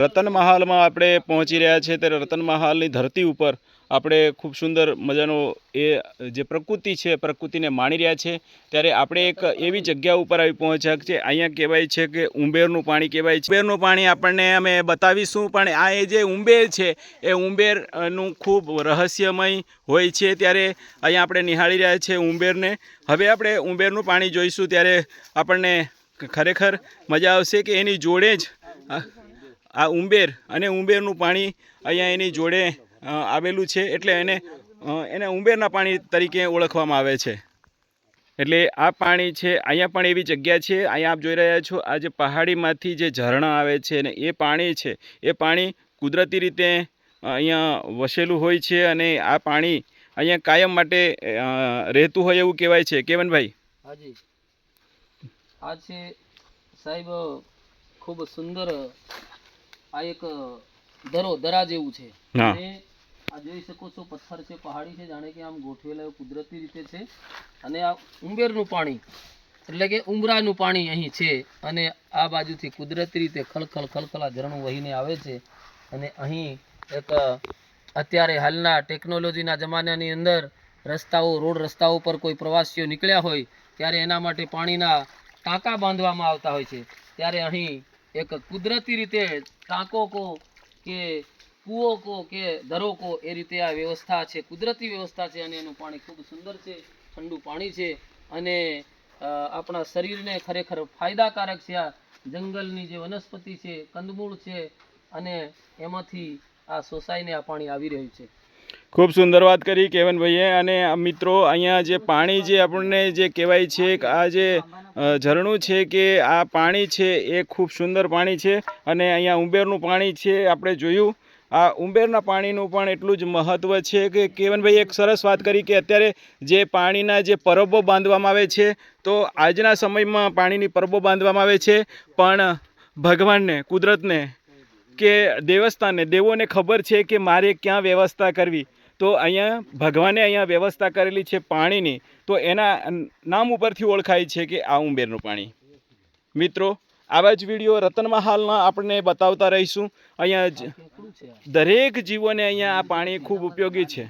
રતન મહાલમાં આપણે પહોંચી રહ્યા છીએ ત્યારે રતન મહાલની ધરતી ઉપર આપણે ખૂબ સુંદર મજાનો એ જે પ્રકૃતિ છે પ્રકૃતિને માણી રહ્યા છે. ત્યારે આપણે એક એવી જગ્યા ઉપર આવી પહોંચ્યા છે અહીંયા કહેવાય છે કે ઉંબેરનું પાણી કહેવાય છે. ઉંબેરનું પાણી આપણને અમે બતાવીશું, પણ આ એ જે ઉંબેર છે, એ ઉંબેરનું ખૂબ રહસ્યમય હોય છે. ત્યારે અહીંયા આપણે નિહાળી રહ્યા છીએ ઉંબેરને. હવે આપણે ઉંબેરનું પાણી જોઈશું, ત્યારે આપણને ખરેખર મજા આવશે કે એની જોડે જ આ- ઉંબેર અને ઉંબેરનું પાણી અહીંયા એની જોડે આવેલું છે એટલે એને એને ઉંબેરના પાણી તરીકે ઓળખવામાં આવે છે. એટલે આ પાણી છે, અહીંયા પણ એવી જગ્યા છે, અહીંયા આપ જોઈ રહ્યા છો, આ જે પહાડીમાંથી જે ઝરણા આવે છે અને એ પાણી છે, એ પાણી કુદરતી રીતે અહીંયા વસેલું હોય છે અને આ પાણી અહીંયા કાયમ માટે રહેતું હોય એવું કહેવાય છે. કેવનભાઈ? હાજી. આ છે સાહેબ, ખૂબ સુંદર આ એક દરો દરા જેવું છે. અને આ જોઈ શકો છો પથ્થર છે પહાડી છે જાણે કે આમ ગોઠવેલા કુદરતી રીતે છે. અને આ ઉંબેરનું પાણી એટલે કે ઉમરાનું પાણી અહીં છે. અને આ બાજુથી કુદરતી રીતે ખળખળ ખળખળા ઝરણું વહીને આવે છે. અને અહીં એક અત્યારે હાલના ટેકનોલોજીના જમાનાની અંદર રસ્તાઓ રોડ રસ્તાઓ પર કોઈ પ્રવાસીઓ નીકળ્યા હોય ત્યારે એના માટે પાણીના ટાંકા બાંધવામાં આવતા હોય છે. ત્યારે અહીં એક કુદરતી રીતે ટાંકો કો કે કૂવો કો કે દરો કો એ રીતે આ વ્યવસ્થા છે. કુદરતી વ્યવસ્થા છે અને એનું પાણી ખૂબ સુંદર છે, ઠંડુ પાણી છે અને આપણા શરીરને ખરેખર ફાયદાકારક છે. આ જંગલની જે વનસ્પતિ છે, કંદમૂળ છે અને એમાંથી આ સોસાઈને આ પાણી આવી રહ્યું છે. ખૂબ સુંદર વાત કરી કેવનભાઈએ. અને મિત્રો, અહીંયા જે પાણી જે આપણને જે કહેવાય છે આ જે ઝરણું છે કે આ પાણી છે એ ખૂબ સુંદર પાણી છે. અને અહીંયા ઉંબેરનું પાણી છે આપણે જોયું. આ ઉંબેરના પાણીનું પણ એટલું જ મહત્ત્વ છે કે કેવનભાઈ એક સરસ વાત કરી કે અત્યારે જે પાણીના જે પરબો બાંધવામાં આવે છે, તો આજના સમયમાં પાણીની પરબો બાંધવામાં આવે છે. પણ ભગવાનને, કુદરતને કે દેવસ્થાનને, દેવોને ખબર છે કે મારે ક્યાં વ્યવસ્થા કરવી. તો અહીંયા ભગવાને અહીંયા વ્યવસ્થા કરેલી છે પાણીની તો એના નામ ઉપરથી ઓળખાય છે કે આ ઉંબેરનું પાણી મિત્રો, આવા જ વીડિયો રતનમહાલના આપણને બતાવતા રહીશું અહીંયા. દરેક જીવોને અહીંયા આ પાણી ખૂબ ઉપયોગી છે.